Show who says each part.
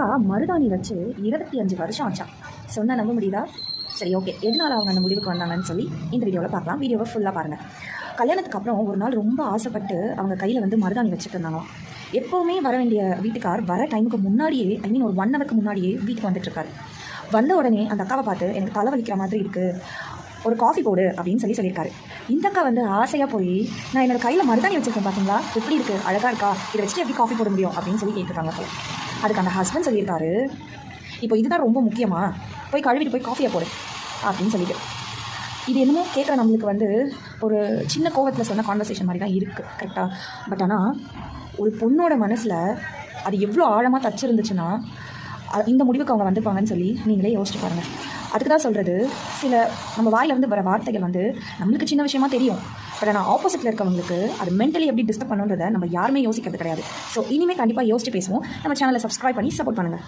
Speaker 1: அக்கா மருதாணி வச்சு இருபத்தி அஞ்சு வருஷம் ஆச்சான் சொன்னால் நம்ப முடியுதா? சரி ஓகே எதனால் அவங்க அந்த முடிவுக்கு வந்தாங்கன்னு சொல்லி இந்த வீடியோவில் பார்க்கலாம். வீடியோவை ஃபுல்லாக பாருங்கள் கல்யாணத்துக்கு அப்புறம் ஒரு நாள் ரொம்ப ஆசைப்பட்டு அவங்க கையில் வந்து மருதாணி வச்சுட்டு இருந்தாங்க எப்போவுமே வர வேண்டிய வீட்டுக்கார் வர டைமுக்கு முன்னாடியே ஐ மீன் ஒரு ஒன் ஹவருக்கு முன்னாடியே வீட்டுக்கு வந்துட்டுருக்காரு. வந்த உடனே அந்த அக்காவை பார்த்து எனக்கு தலை வலிக்கிற மாதிரி இருக்குது ஒரு காஃபி போடு அப்படின்னு சொல்லி சொல்லியிருக்காரு. இந்த அக்கா வந்து ஆசையாக போய் நான் என்னோட கையில் மருதாணி வச்சுருக்கேன் பார்த்தீங்களா எப்படி இருக்குது அழகாக இருக்கா? இதை வச்சுட்டு எப்படி காஃபி போட முடியும்? அப்படின்னு சொல்லி கேட்டுருக்காங்க அதுக்கு அந்த ஹஸ்பண்ட் சொல்லியிருக்காரு. இப்போ இதுதான் ரொம்ப முக்கியமா? போய் கழுவிட்டு போய் காஃபியை போடு அப்படின்னு சொல்லிட்டு. இது என்னமோ கேட்குற நம்மளுக்கு வந்து ஒரு சின்ன கோவத்தில் சொன்ன கான்வர்சேஷன் மாதிரி தான் இருக்குது கரெக்டாக பட் ஆனால் ஒரு பொண்ணோட மனசில் அது எவ்வளோ ஆழமாக தச்சிருந்துச்சுன்னா இந்த முடிவுக்கு அவங்க வந்திருப்பாங்கன்னு சொல்லி நீங்களே யோசிச்சு பாருங்கள் அதுக்கு தான் சொல்கிறது சில நம்ம வாயிலிருந்து வர வார்த்தைகள் வந்து நம்மளுக்கு சின்ன விஷயமா தெரியும். பட் ஆனால் ஆப்போசிட்டில் இருக்கவங்களுக்கு அது மென்டலி எப்படி டிஸ்டர்ப் பண்ணுன்றதை நம்ம யாருமே யோசிக்கிறது கிடையாது. ஸோ இனிமேல் கண்டிப்பாக யோசிச்சு பேசுவோம். நம்ம சேனலை சப்ஸ்கிரைப் பண்ணி சப்போர்ட் பண்ணுங்கள்